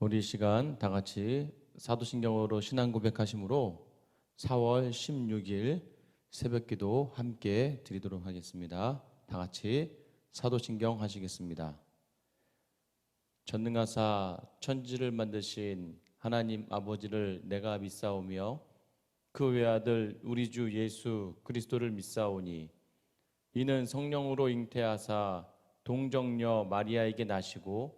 우리 이 시간 다 같이 사도신경으로 신앙 고백하심으로 4월 16일 새벽기도 함께 드리도록 하겠습니다. 다 같이 사도신경 하시겠습니다. 전능하사 천지를 만드신 하나님 아버지를 내가 믿사오며 그 외아들 우리 주 예수 그리스도를 믿사오니 이는 성령으로 잉태하사 동정녀 마리아에게 나시고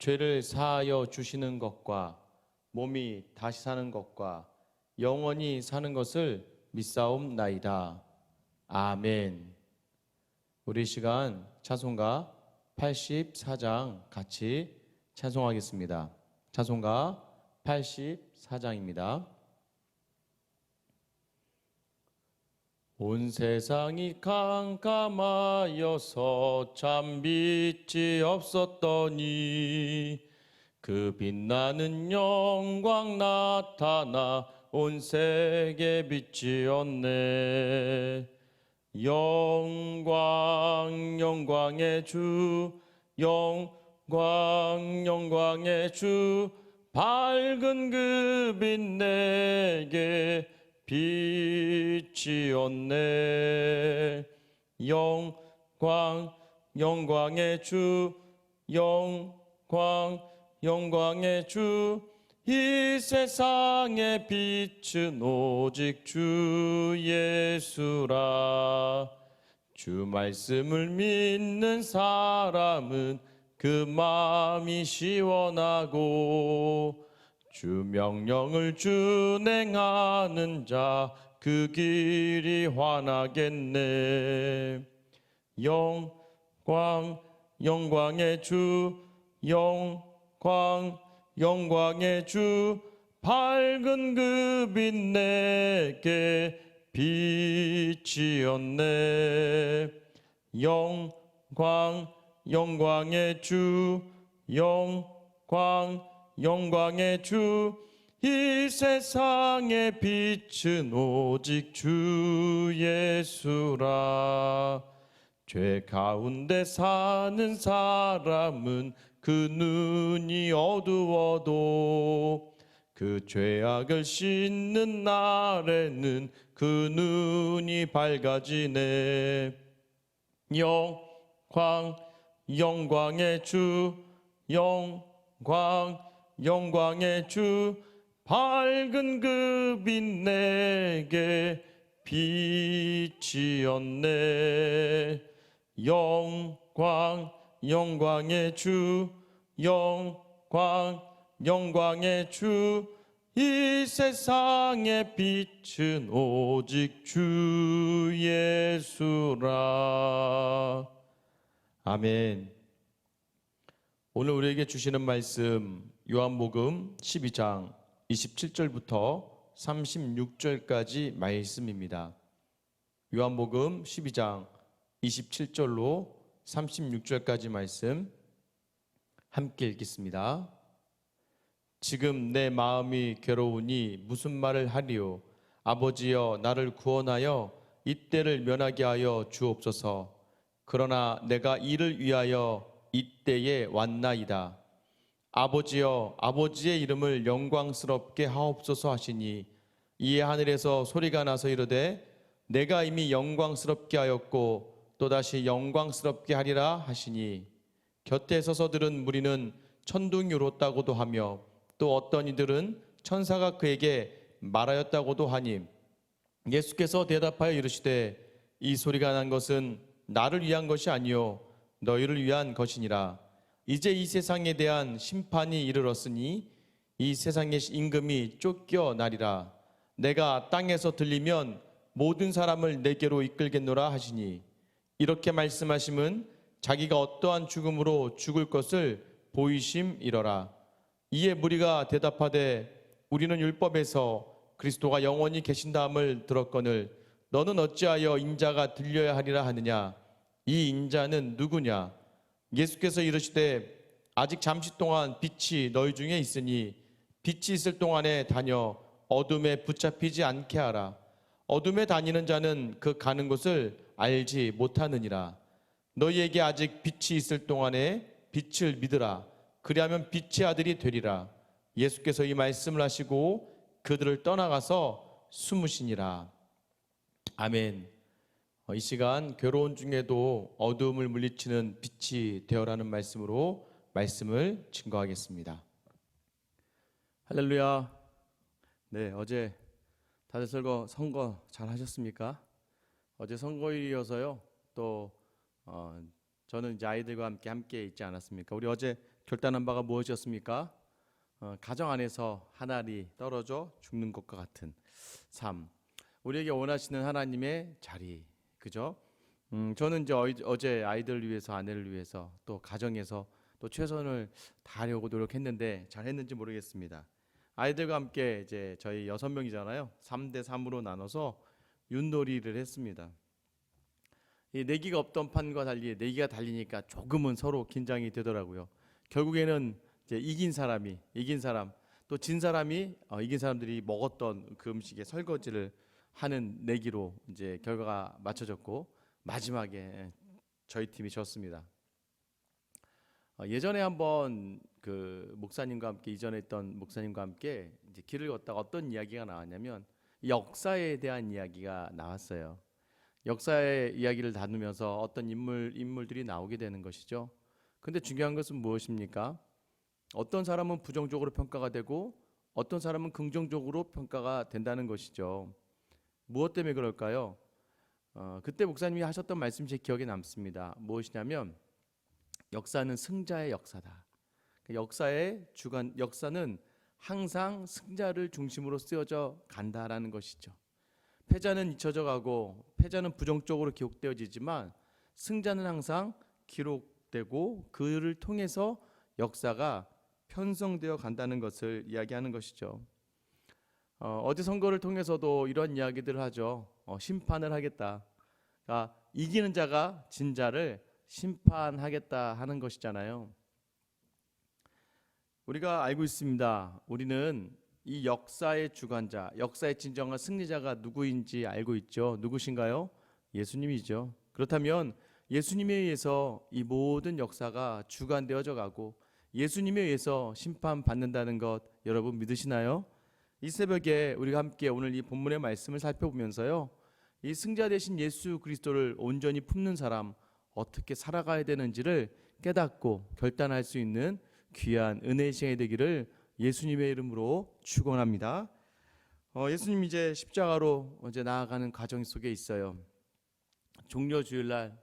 죄를 사하여 주시는 것과 몸이 다시 사는 것과 영원히 사는 것을 믿사옵나이다. 아멘. 우리 시간 찬송가 84장 같이 찬송하겠습니다. 찬송가 84장입니다. 온 세상이 캄캄하여서 참 빛이 없었더니 그 빛나는 영광 나타나 온 세계 빛이었네. 영광 영광의 주 영광 영광의 주 밝은 그 빛 내게 빛이었네. 영광 영광의 주 영광 영광의 주 이 세상의 빛은 오직 주 예수라. 주 말씀을 믿는 사람은 그 마음이 시원하고 주 명령을 준행하는 자 그 길이 환하겠네. 영광 영광의 주 영광 영광의 주 밝은 그 빛 내게 빛이었네. 영광 영광의 주 영광 영광의 주 이 세상의 빛은 오직 주 예수라. 죄 가운데 사는 사람은 그 눈이 어두워도 그 죄악을 씻는 날에는 그 눈이 밝아지네. 영광 영광의 주 영광 영광의 주 밝은 그 빛 내게 빛이었네. 영광 영광의 주 영광 영광의 주 이 세상의 빛은 오직 주 예수라. 아멘. 오늘 우리에게 주시는 말씀 요한복음 12장 27절부터 36절까지 말씀입니다. 요한복음 12장 27절로 36절까지 말씀 함께 읽겠습니다. 지금 내 마음이 괴로우니 무슨 말을 하리요 아버지여 나를 구원하여 이때를 면하게 하여 주옵소서 그러나 내가 이를 위하여 이때에 왔나이다 아버지여 아버지의 이름을 영광스럽게 하옵소서 하시니 이에 하늘에서 소리가 나서 이르되 내가 이미 영광스럽게 하였고 또다시 영광스럽게 하리라 하시니 곁에 서서 들은 무리는 천둥이 울었다고도 하며 또 어떤 이들은 천사가 그에게 말하였다고도 하니 예수께서 대답하여 이르시되 이 소리가 난 것은 나를 위한 것이 아니요 너희를 위한 것이니라 이제 이 세상에 대한 심판이 이르렀으니 이 세상의 임금이 쫓겨나리라. 내가 땅에서 들리면 모든 사람을 내게로 이끌겠노라 하시니. 이렇게 말씀하심은 자기가 어떠한 죽음으로 죽을 것을 보이심이러라. 이에 무리가 대답하되 우리는 율법에서 그리스도가 영원히 계신다함을 들었거늘 너는 어찌하여 인자가 들려야 하리라 하느냐? 이 인자는 누구냐 예수께서 이르시되 아직 잠시 동안 빛이 너희 중에 있으니 빛이 있을 동안에 다녀 어둠에 붙잡히지 않게 하라. 어둠에 다니는 자는 그 가는 곳을 알지 못하느니라. 너희에게 아직 빛이 있을 동안에 빛을 믿으라. 그리하면 빛의 아들이 되리라. 예수께서 이 말씀을 하시고 그들을 떠나가서 숨으시니라. 아멘. 어, 이 시간 괴로운 중에도 어두움을 물리치는 빛이 되어라는 말씀으로 말씀을 증거하겠습니다 할렐루야 네 어제 다들 설거 선거 잘 하셨습니까? 어제 선거일이어서요 또 어, 저는 이제 아이들과 함께 함께 있지 않았습니까? 우리 어제 결단한 바가 무엇이었습니까? 어, 가정 안에서 한 알이 떨어져 죽는 것과 같은 삶. 우리에게 원하시는 하나님의 자리, 그죠? 음, 저는 이제 어제 아이들을 위해서 아내를 위해서 또 가정에서 또 최선을 다하려고 노력했는데 잘 했는지 모르겠습니다. 아이들과 함께 이제 저희 여섯 명이잖아요. 3대 3으로 나눠서 윷놀이를 했습니다. 이 내기가 없던 판과 달리 내기가 달리니까 조금은 서로 긴장이 되더라고요. 결국에는 이제 이긴 사람이 이긴 사람 또 진 사람이 어, 이긴 사람들이 먹었던 그 음식의 설거지를 하는 내기로 이제 결과가 맞춰졌고 마지막에 저희 팀이 졌습니다. 어, 예전에 한번 그 목사님과 함께 이전에 있던 목사님과 함께 이제 길을 걷다가 어떤 이야기가 나왔냐면 역사에 대한 이야기가 나왔어요. 역사의 이야기를 다루면서 어떤 인물 인물들이 나오게 되는 것이죠. 근데 중요한 것은 무엇입니까? 어떤 사람은 부정적으로 평가가 되고 어떤 사람은 긍정적으로 평가가 된다는 것이죠. 무엇 때문에 그럴까요? 어, 그때 목사님이 하셨던 말씀이 제 기억에 남습니다. 무엇이냐면 역사는 승자의 역사다. 그 역사의 주관 역사는 항상 승자를 중심으로 쓰여져 간다라는 것이죠. 패자는 잊혀져 가고 패자는 부정적으로 기록되어지지만 승자는 항상 기록되고 그를 통해서 역사가 편성되어 간다는 것을 이야기하는 것이죠. 어, 어제 선거를 통해서도 이런 이야기들을 하죠. 어, 심판을 하겠다. 그러니까 이기는 자가 진 자를 심판하겠다 하는 것이잖아요. 우리가 알고 있습니다. 우리는 이 역사의 주관자, 역사의 진정한 승리자가 누구인지 알고 있죠. 누구신가요? 예수님이죠. 그렇다면 예수님에 의해서 이 모든 역사가 주관되어져 가고 예수님에 의해서 심판받는다는 것 여러분 믿으시나요? 이 새벽에 우리가 함께 오늘 이 본문의 말씀을 살펴보면서요. 이 승자 되신 예수 그리스도를 온전히 품는 사람 어떻게 살아가야 되는지를 깨닫고 결단할 수 있는 귀한 은혜의 시간이 되기를 예수님의 이름으로 축원합니다. 어, 예수님 이제 십자가로 이제 나아가는 과정 속에 있어요. 종려 주일날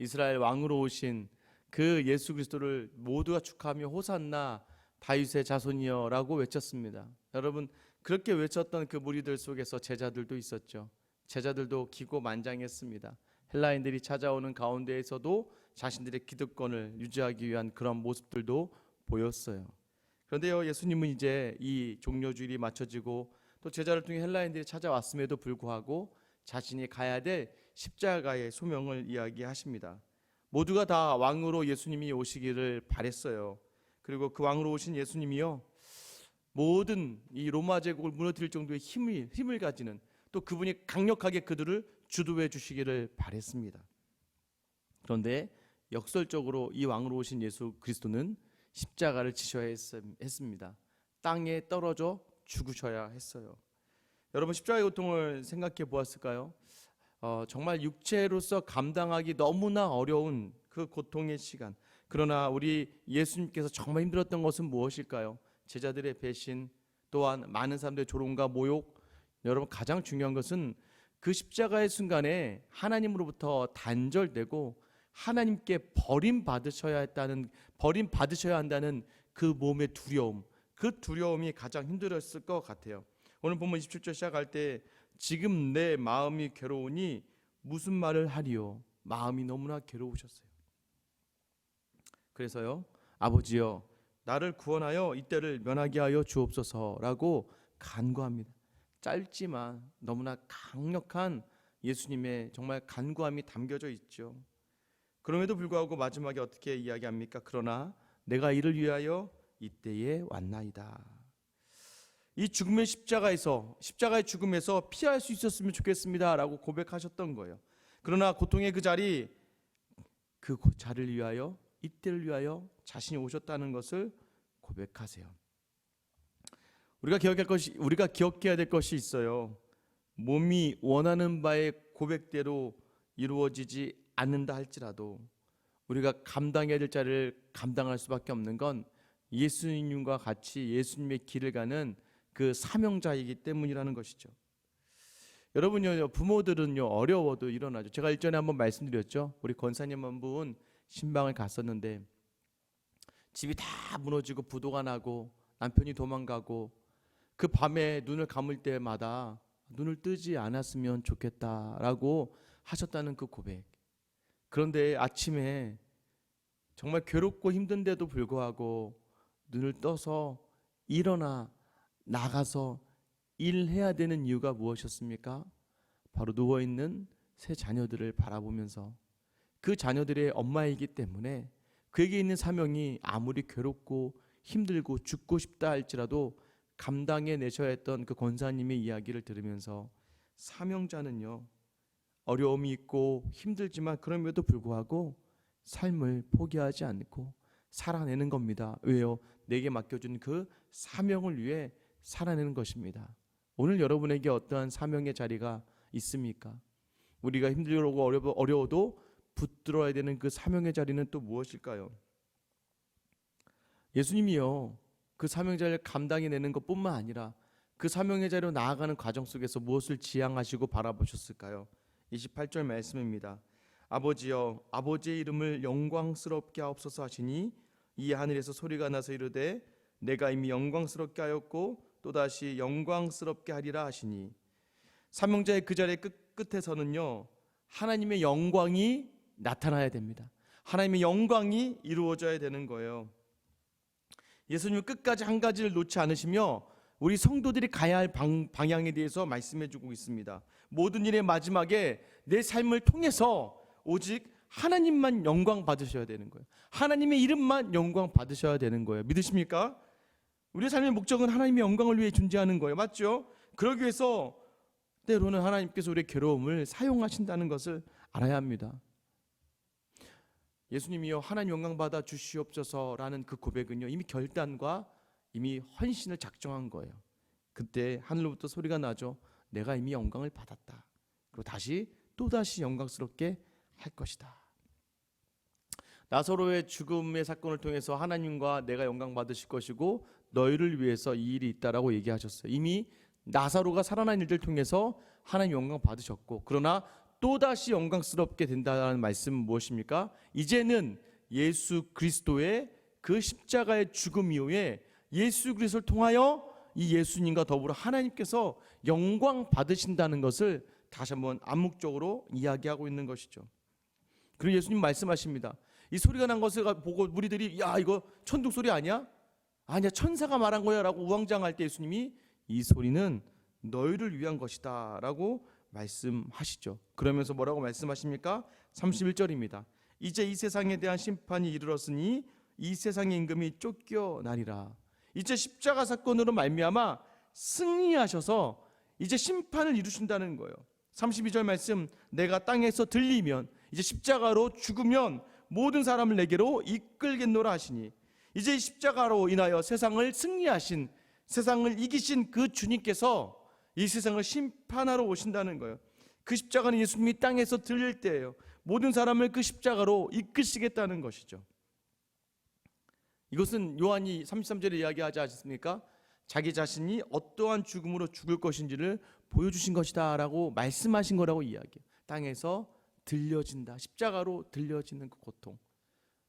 이스라엘 왕으로 오신 그 예수 그리스도를 모두가 축하하며 호산나 다윗의 자손이여라고 외쳤습니다. 여러분 그렇게 외쳤던 그 무리들 속에서 제자들도 있었죠. 제자들도 기고만장했습니다. 헬라인들이 찾아오는 가운데에서도 자신들의 기득권을 유지하기 위한 그런 모습들도 보였어요. 그런데요, 예수님은 이제 이 종료주일이 맞춰지고 또 제자를 통해 헬라인들이 찾아왔음에도 불구하고 자신이 가야 될 십자가의 소명을 이야기하십니다. 모두가 다 왕으로 예수님이 오시기를 바랬어요. 그리고 그 왕으로 오신 예수님이요. 모든 이 로마 제국을 무너뜨릴 정도의 힘을 힘을 가지는 또 그분이 강력하게 그들을 주도해 주시기를 바랬습니다. 그런데 역설적으로 이 왕으로 오신 예수 그리스도는 십자가를 지셔야 했, 습니다 땅에 떨어져 죽으셔야 했어요. 여러분 십자가의 고통을 생각해 보았을까요? 어, 정말 육체로서 감당하기 너무나 어려운 그 고통의 시간. 그러나 우리 예수님께서 정말 힘들었던 것은 무엇일까요? 제자들의 배신, 또한 많은 사람들의 조롱과 모욕. 여러분 가장 중요한 것은 그 십자가의 순간에 하나님으로부터 단절되고 하나님께 버림 받으셔야 했다는 버림 받으셔야 한다는 그 몸의 두려움. 그 두려움이 가장 힘들었을 것 같아요. 오늘 본문 27절 시작할 때 지금 내 마음이 괴로우니 무슨 말을 하리요? 마음이 너무나 괴로우셨어요. 그래서요. 아버지여 나를 구원하여 이때를 면하게 하여 주옵소서라고 간구합니다. 짧지만 너무나 강력한 예수님의 정말 간구함이 담겨져 있죠. 그럼에도 불구하고 마지막에 어떻게 이야기합니까? 그러나 내가 이를 위하여 이때에 왔나이다. 이 죽음의 십자가에서 십자가의 죽음에서 피할 수 있었으면 좋겠습니다라고 고백하셨던 거예요. 그러나 고통의 그 자리 그 고- 자를 위하여 이때를 위하여 자신이 오셨다는 것을 고백하세요. 우리가 기억할 것이 우리가 기억해야 될 것이 있어요. 몸이 원하는 바의 고백대로 이루어지지 않는다 할지라도 우리가 감당해야 될 자를 감당할 수밖에 없는 건 예수님과 같이 예수님의 길을 가는 그 사명자이기 때문이라는 것이죠. 여러분요 부모들은요 어려워도 일어나죠. 제가 일전에 한번 말씀드렸죠. 우리 권사님 한 분 신방을 갔었는데 집이 다 무너지고 부도가 나고 남편이 도망가고 그 밤에 눈을 감을 때마다 눈을 뜨지 않았으면 좋겠다라고 하셨다는 그 고백. 그런데 아침에 정말 괴롭고 힘든데도 불구하고 눈을 떠서 일어나 나가서 일해야 되는 이유가 무엇이었습니까? 바로 누워 있는 세 자녀들을 바라보면서 그 자녀들의 엄마이기 때문에 그에게 있는 사명이 아무리 괴롭고 힘들고 죽고 싶다 할지라도 감당해 내셔야 했던 그 권사님의 이야기를 들으면서 사명자는요 어려움이 있고 힘들지만 그럼에도 불구하고 삶을 포기하지 않고 살아내는 겁니다. 왜요? 내게 맡겨준 그 사명을 위해 살아내는 것입니다. 오늘 여러분에게 어떠한 사명의 자리가 있습니까? 우리가 힘들고 어려- 어려워도 붙들어야 되는 그 사명의 자리는 또 무엇일까요? 예수님이요. 그 사명의 자리를 감당해 내는 것뿐만 아니라 그 사명의 자리로 나아가는 과정 속에서 무엇을 지향하시고 바라보셨을까요? 28절 말씀입니다. 아버지여 아버지의 이름을 영광스럽게 하옵소서 하시니 이 하늘에서 소리가 나서 이르되 내가 이미 영광스럽게 하였고 또다시 영광스럽게 하리라 하시니 사명자의 그 자리의 끝, 끝에서는요 하나님의 영광이 나타나야 됩니다. 하나님의 영광이 이루어져야 되는 거예요. 예수님 끝까지 한 가지를 놓지 않으시며 우리 성도들이 가야 할 방, 방향에 대해서 말씀해 주고 있습니다. 모든 일의 마지막에 내 삶을 통해서 오직 하나님만 영광 받으셔야 되는 거예요. 하나님의 이름만 영광 받으셔야 되는 거예요. 믿으십니까? 우리의 삶의 목적은 하나님의 영광을 위해 존재하는 거예요. 맞죠? 그러기 위해서 때로는 하나님께서 우리의 괴로움을 사용하신다는 것을 알아야 합니다. 예수님이여 하나님 영광 받아 주시옵소서라는 그 고백은요 이미 결단과 이미 헌신을 작정한 거예요. 그때 하늘로부터 소리가 나죠. 내가 이미 영광을 받았다. 그리고 다시 또 다시 영광스럽게 할 것이다. 나사로의 죽음의 사건을 통해서 하나님과 내가 영광 받으실 것이고 너희를 위해서 이 일이 있다라고 얘기하셨어요. 이미 나사로가 살아난 일들 통해서 하나님 영광 받으셨고 그러나 또 다시 영광스럽게 된다는 말씀은 무엇입니까? 이제는 예수 그리스도의 그 십자가의 죽음 이후에 예수 그리스도를 통하여 이 예수님과 더불어 하나님께서 영광 받으신다는 것을 다시 한번 암묵적으로 이야기하고 있는 것이죠. 그리고 예수님 말씀하십니다. 이 소리가 난 것을 보고 무리들이 야 이거 천둥 소리 아니야? 아니야 천사가 말한 거야라고 우왕장할 때 예수님이 이 소리는 너희를 위한 것이다라고 말씀하시죠. 그러면서 뭐라고 말씀하십니까? 31절입니다. 이제 이 세상에 대한 심판이 이르렀으니 이 세상의 임금이 쫓겨나리라. 이제 십자가 사건으로 말미암아 승리하셔서 이제 심판을 이루신다는 거예요. 32절 말씀 내가 땅에서 들리면 이제 십자가로 죽으면 모든 사람을 내게로 이끌겠노라 하시니 이제 이 십자가로 인하여 세상을 승리하신 세상을 이기신 그 주님께서 이 세상을 심판하러 오신다는 거예요. 그 십자가는 예수님이 땅에서 들릴 때예요. 모든 사람을 그 십자가로 이끄시겠다는 것이죠. 이것은 요한이 33절에 이야기하지 않습니까? 자기 자신이 어떠한 죽음으로 죽을 것인지를 보여주신 것이다라고 말씀하신 거라고 이야기해요. 땅에서 들려진다. 십자가로 들려지는 그 고통.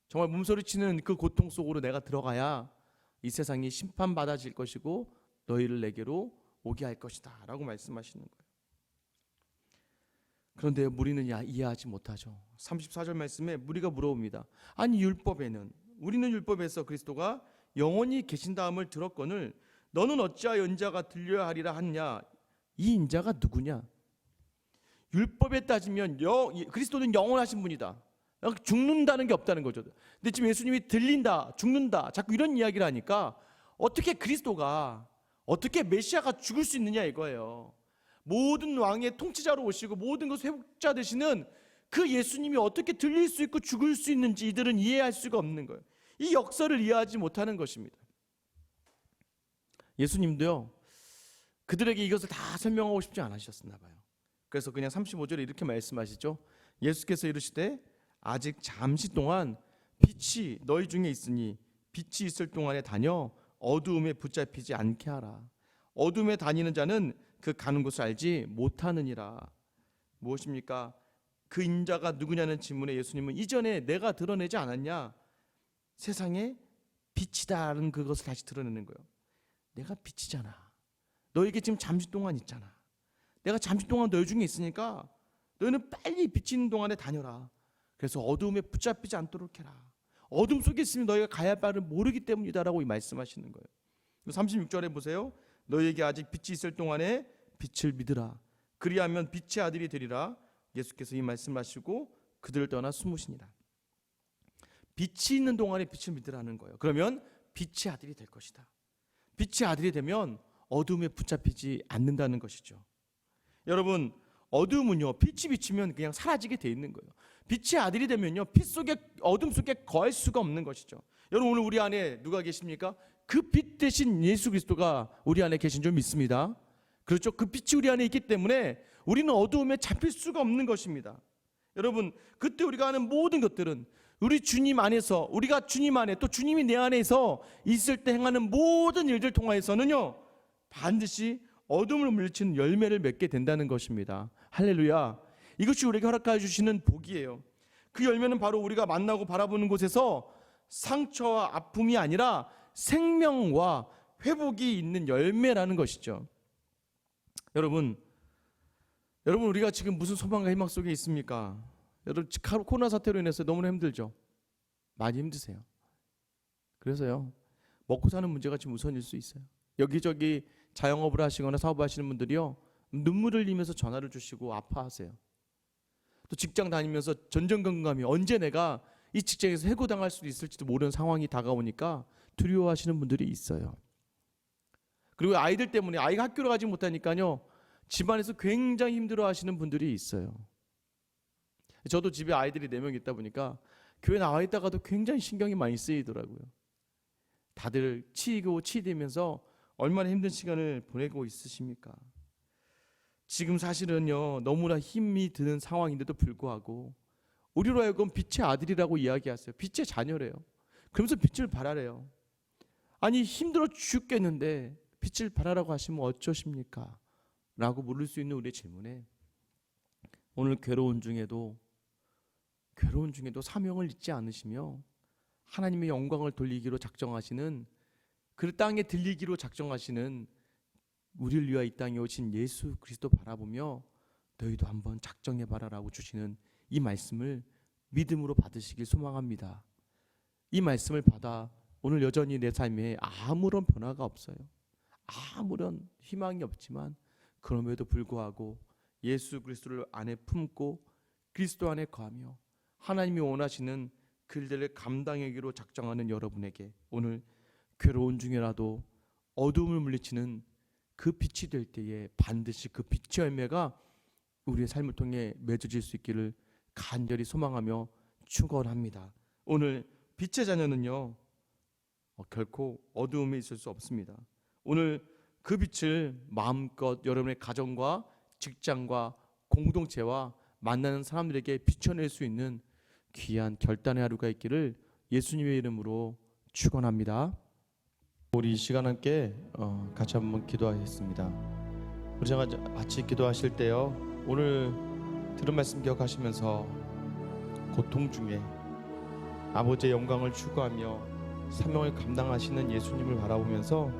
정말 몸소리치는 그 고통 속으로 내가 들어가야 이 세상이 심판받아질 것이고 너희를 내게로 오게 할 것이다 라고 말씀하시는 거예요. 그런데 무리는 야- 이해하지 못하죠. 34절 말씀에 무리가 물어봅니다. 아니 율법에는 우리는 율법에서 그리스도가 영원히 계신다함을 들었거늘 너는 어찌하여 인자가 들려야 하리라 하냐 이 인자가 누구냐 율법에 따지면 영, 그리스도는 영원하신 분이다 죽는다는 게 없다는 거죠 근데 지금 예수님이 들린다 죽는다 자꾸 이런 이야기를 하니까 어떻게 그리스도가 어떻게 메시아가 죽을 수 있느냐 이거예요 모든 왕의 통치자로 오시고 모든 것을 회복자 되시는 그 예수님이 어떻게 들릴 수 있고 죽을 수 있는지 이들은 이해할 수가 없는 거예요. 이 역사를 이해하지 못하는 것입니다. 예수님도요. 그들에게 이것을 다 설명하고 싶지 않으셨나 봐요. 그래서 그냥 35절에 이렇게 말씀하시죠. 예수께서 이르시되 아직 잠시 동안 빛이 너희 중에 있으니 빛이 있을 동안에 다녀 어두움에 붙잡히지 않게 하라. 어둠에 다니는 자는 그 가는 곳을 알지 못하느니라. 무엇입니까? 그 인자가 누구냐는 질문에 예수님은 이전에 내가 드러내지 않았냐? 세상에 빛이다라는 그것을 다시 드러내는 거예요. 내가 빛이잖아. 너에게 지금 잠시 동안 있잖아. 내가 잠시 동안 너희 중에 있으니까 너희는 빨리 있는 동안에 다녀라. 그래서 어두움에 붙잡히지 않도록 해라. 어둠 속에 있으면 너희가 가야 할 바를 모르기 때문이다라고 말씀하시는 거예요. 36절에 보세요. 너희에게 아직 빛이 있을 동안에 빛을 믿으라. 그리하면 빛의 아들이 되리라. 예수께서 이 말씀하시고 그들을 떠나 숨으시니라. 빛이 있는 동안에 빛을 믿으라는 거예요. 그러면 빛의 아들이 될 것이다. 빛의 아들이 되면 어둠에 붙잡히지 않는다는 것이죠. 여러분 어둠은요 빛이 비치면 그냥 사라지게 돼 있는 거예요. 빛의 아들이 되면요 빛 속에 어둠 속에 거할 수가 없는 것이죠. 여러분 오늘 우리 안에 누가 계십니까? 그 빛 대신 예수 그리스도가 우리 안에 계신 줄 믿습니다. 그렇죠? 그 빛이 우리 안에 있기 때문에 우리는 어두움에 잡힐 수가 없는 것입니다. 여러분 그때 우리가 하는 모든 것들은 우리 주님 안에서 우리가 주님 안에 또 주님이 내 안에서 있을 때 행하는 모든 일들 통하여서는요 반드시 어둠을 물리치는 열매를 맺게 된다는 것입니다. 할렐루야. 이것이 우리에게 허락하여 주시는 복이에요. 그 열매는 바로 우리가 만나고 바라보는 곳에서 상처와 아픔이 아니라 생명과 회복이 있는 열매라는 것이죠. 여러분, 여러분 우리가 지금 무슨 소망과 희망 속에 있습니까? 여러분 코로나 사태로 인해서 너무나 힘들죠. 많이 힘드세요. 그래서요 먹고 사는 문제가 지금 우선일 수 있어요. 여기저기 자영업을 하시거나 사업하시는 분들이요 눈물을 흘리면서 전화를 주시고 아파하세요. 또 직장 다니면서 전전긍긍함이 언제 내가 이 직장에서 해고당할 수도 있을지도 모르는 상황이 다가오니까 두려워하시는 분들이 있어요. 그리고 아이들 때문에 아이가 학교를 가지 못하니까요 집안에서 굉장히 힘들어 하시는 분들이 있어요. 저도 집에 아이들이 네명 있다 보니까 교회 나와 있다가도 굉장히 신경이 많이 쓰이더라고요. 다들 치이고 치이되면서 얼마나 힘든 시간을 보내고 있으십니까? 지금 사실은요 너무나 힘이 드는 상황인데도 불구하고 우리로 하여금 빛의 아들이라고 이야기하세요. 빛의 자녀래요. 그러면서 빛을 발하래요. 아니 힘들어 죽겠는데 빛을 발하라고 하시면 어쩌십니까? 라고 물을 수 있는 우리의 질문에 오늘 괴로운 중에도 괴로운 중에도 사명을 잊지 않으시며 하나님의 영광을 돌리기로 작정하시는 그 땅에 들리기로 작정하시는 우리를 위하여 이 땅에 오신 예수 그리스도 바라보며 너희도 한번 작정해 봐라라고 주시는 이 말씀을 믿음으로 받으시길 소망합니다. 이 말씀을 받아 오늘 여전히 내 삶에 아무런 변화가 없어요. 아무런 희망이 없지만 그럼에도 불구하고 예수 그리스도를 안에 품고 그리스도 안에 거하며 하나님이 원하시는 그 일들을 감당하기로 작정하는 여러분에게 오늘 괴로운 중이라도 어두움을 물리치는 그 빛이 될 때에 반드시 그 빛의 열매가 우리의 삶을 통해 맺어질 수 있기를 간절히 소망하며 축원합니다. 오늘 빛의 자녀는요 어, 결코 어두움에 있을 수 없습니다. 오늘 그 빛을 마음껏 여러분의 가정과 직장과 공동체와 만나는 사람들에게 비춰낼 수 있는 귀한 결단의 하루가 있기를 예수님의 이름으로 축원합니다. 우리 이 시간 함께 어, 같이 한번 기도하겠습니다. 우리 제가 같이 기도하실 때요. 오늘 들은 말씀 기억하시면서 고통 중에 아버지의 영광을 추구하며 사명을 감당하시는 예수님을 바라보면서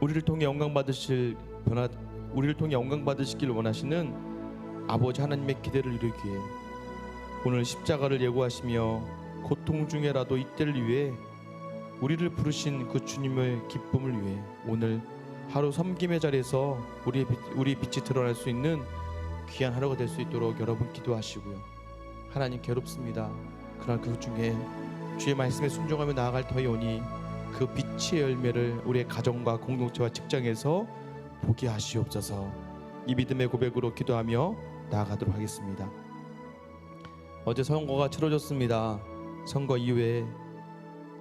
우리를 통해 영광 받으실 변화 우리를 통해 영광 받으시길 원하시는 아버지 하나님의 기대를 이루기 위해 오늘 십자가를 예고하시며 고통 중에라도 이때를 위해 우리를 부르신 그 주님의 기쁨을 위해 오늘 하루 섬김의 자리에서 우리의 빛, 우리 빛이 드러날 수 있는 귀한 하루가 될 수 있도록 여러분 기도하시고요. 하나님 괴롭습니다. 그러나 그 중에 주의 말씀에 순종하며 나아갈 터이 오니 그 빛의 열매를 우리의 가정과 공동체와 직장에서 보게 하시옵소서. 이 믿음의 고백으로 기도하며 나아가도록 하겠습니다. 어제 선거가 치러졌습니다. 선거 이후에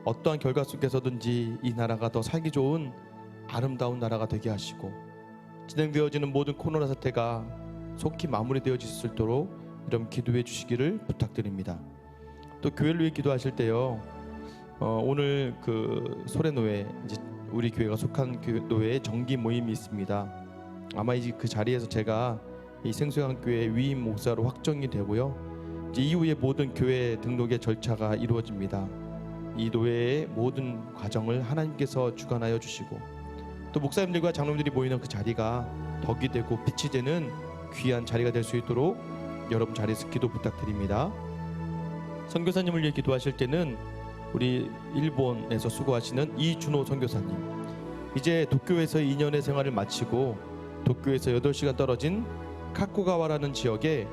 어떠한 결과 속에서든지 이 나라가 더 살기 좋은 아름다운 나라가 되게 하시고 진행되어지는 모든 코로나 사태가 속히 마무리되어질 수 있도록 이런 기도해 주시기를 부탁드립니다. 또 교회를 위해 기도하실 때요. 어, 오늘 그 소래노회 우리 교회가 속한 교회 노회의 정기 모임이 있습니다. 아마 이제 그 자리에서 제가 이 생수강교회 위임 목사로 확정이 되고요. 이후에 모든 교회 등록의 절차가 이루어집니다. 이 노회의 모든 과정을 하나님께서 주관하여 주시고 또 목사님들과 장로님들이 모이는 그 자리가 덕이 되고 빛이 되는 귀한 자리가 될 수 있도록 여러분 자리에서 기도 부탁드립니다. 선교사님을 위해 기도하실 때는 우리 일본에서 수고하시는 이준호 선교사님 이제 도쿄에서 2년의 생활을 마치고 도쿄에서 8시간 떨어진 카코가와라는 지역에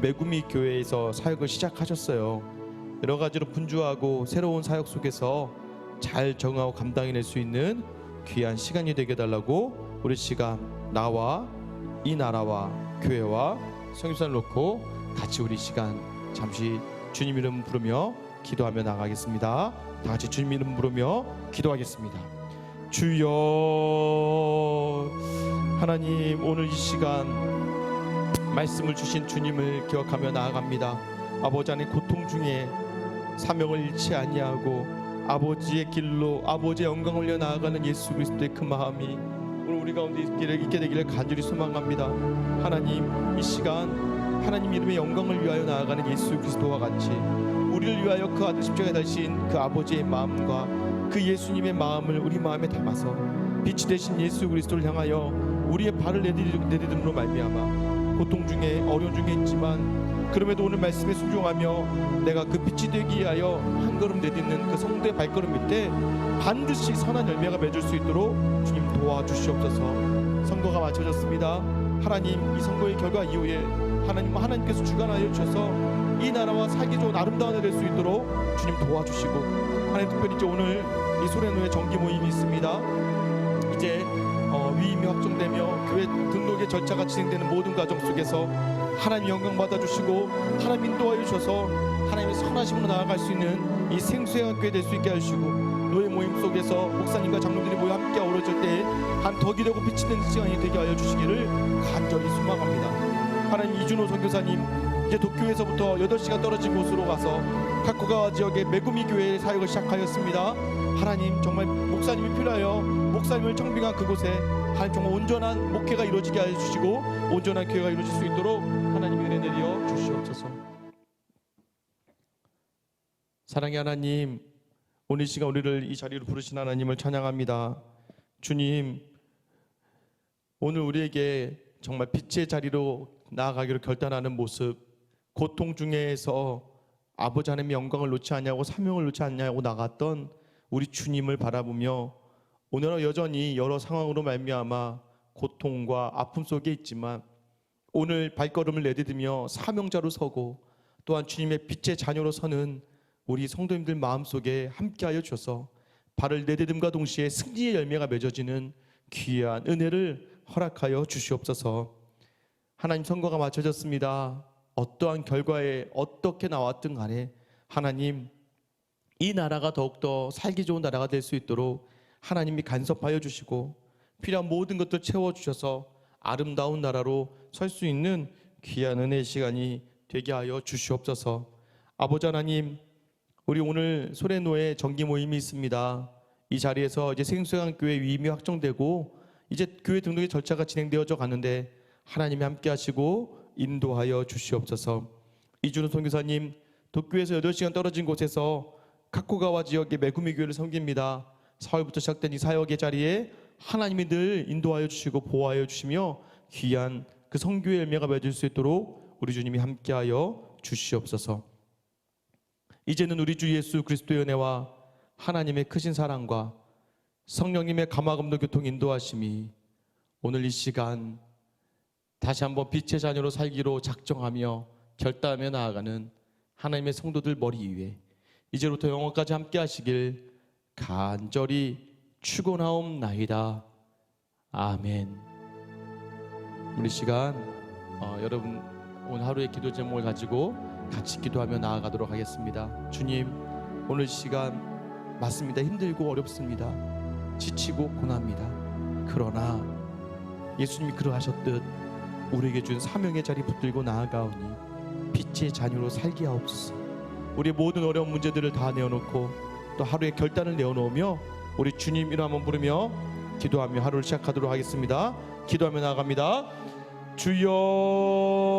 메구미 교회에서 사역을 시작하셨어요. 여러 가지로 분주하고 새로운 사역 속에서 잘 정하고 감당해낼 수 있는 귀한 시간이 되게 달라고 우리 시간 나와 이 나라와 교회와 성교사를 놓고 같이 우리 시간 잠시 주님 이름 부르며 기도하며 나가겠습니다. 다 같이 주님 이름 부르며 기도하겠습니다. 주여 하나님 오늘 이 시간 말씀을 주신 주님을 기억하며 나아갑니다. 아버지 안의 고통 중에 사명을 잃지 아니하고 아버지의 길로 아버지의 영광을 올려 나아가는 예수 그리스도의 그 마음이 오늘 우리 가운데 있기를 있게 되기를 간절히 소망합니다. 하나님 이 시간 하나님 이름의 영광을 위하여 나아가는 예수 그리스도와 같이 우리를 위하여 그 아들 십자가에 달신 그 아버지의 마음과 그 예수님의 마음을 우리 마음에 담아서 빛이 되신 예수 그리스도를 향하여 우리의 발을 내디듬으로 말미암아 고통 중에 어려움 중에 있지만 그럼에도 오늘 말씀에 순종하며 내가 그 빛이 되기 위하여 한 걸음 내딛는 그 성도의 발걸음 밑에 반드시 선한 열매가 맺을 수 있도록 주님 도와주시옵소서. 선거가 마쳐졌습니다. 하나님 이 선거의 결과 이후에 하나님 하나님께서 주관하여 주셔서 이 나라와 살기 좋은 아름다운 해 될수 있도록 주님 도와주시고 하나님 특별히 이제 오늘 이 소래노의 정기 모임이 있습니다. 이제 어, 위임이 확정되며 교회 등록의 절차가 진행되는 모든 과정 속에서 하나님 영광 받아주시고 하나님 인도하여 주셔서 하나님의 선하심으로 나아갈 수 있는 이 생수의 교회 될수 있게 하시고 노예 모임 속에서 목사님과 장로들이 모여 함께 어우러질 때 한 덕이 되고 빛이 되는 시간이 되게 하여 주시기를 간절히 소망합니다. 하나님 이준호 선교사님 이제 도쿄에서부터 8시간 떨어진 곳으로 가서 카코가와 지역의 메구미 교회의 사역을 시작하였습니다. 하나님 정말 목사님이 필요하여 목사님을 청빙한 그곳에 하나님 정말 온전한 목회가 이루어지게 하여 주시고 온전한 교회가 이루어질 수 있도록 하나님 은혜 내려 주시옵소서. 사랑의 하나님, 오늘 이 시간 우리를 이 자리로 부르신 하나님을 찬양합니다. 주님, 오늘 우리에게 정말 빛의 자리로 나아가기로 결단하는 모습, 고통 중에서 아버지 하나님의 영광을 놓지 않냐고 사명을 놓지 않냐고 나갔던 우리 주님을 바라보며 오늘은 여전히 여러 상황으로 말미암아 고통과 아픔 속에 있지만 오늘 발걸음을 내디디며 사명자로 서고 또한 주님의 빛의 자녀로 서는 우리 성도님들 마음속에 함께하여 주셔서 발을 내디딤과 동시에 승리의 열매가 맺어지는 귀한 은혜를 허락하여 주시옵소서. 하나님 선거가 마쳐졌습니다. 어떠한 결과에 어떻게 나왔든 간에 하나님 이 나라가 더욱더 살기 좋은 나라가 될 수 있도록 하나님이 간섭하여 주시고 필요한 모든 것들 채워 주셔서 아름다운 나라로 설 수 있는 귀한 은혜의 시간이 되게 하여 주시옵소서. 아버지 하나님, 우리 오늘 소래노에 정기 모임이 있습니다. 이 자리에서 이제 생수강 교회 위임이 확정되고 이제 교회 등록의 절차가 진행되어져 가는데 하나님이 함께 하시고 인도하여 주시옵소서. 이준호 선교사님, 도쿄에서 8시간 떨어진 곳에서 카코가와 지역의 메구미 교회를 섬깁니다. 4월부터 시작된 이 사역의 자리에 하나님이 늘 인도하여 주시고 보호하여 주시며 귀한 그 성교의 열매가 맺을 수 있도록 우리 주님이 함께하여 주시옵소서. 이제는 우리 주 예수 그리스도의 은혜와 하나님의 크신 사랑과 성령님의 감화감도 교통 인도하심이 오늘 이 시간 다시 한번 빛의 자녀로 살기로 작정하며 결단하며 나아가는 하나님의 성도들 머리 위에 이제부터 영원까지 함께 하시길 간절히 축원하옵나이다. 아멘. 우리 시간 어, 여러분 오늘 하루의 기도 제목을 가지고 같이 기도하며 나아가도록 하겠습니다. 주님 오늘 시간 맞습니다. 힘들고 어렵습니다. 지치고 고납니다. 그러나 예수님이 그러하셨듯 우리에게 준 사명의 자리 붙들고 나아가오니 빛의 자녀로 살게 하옵소서. 우리의 모든 어려운 문제들을 다 내어놓고 또 하루의 결단을 내어놓으며 우리 주님 이름 한번 부르며 기도하며 하루를 시작하도록 하겠습니다. 기도하며 나아갑니다. 주여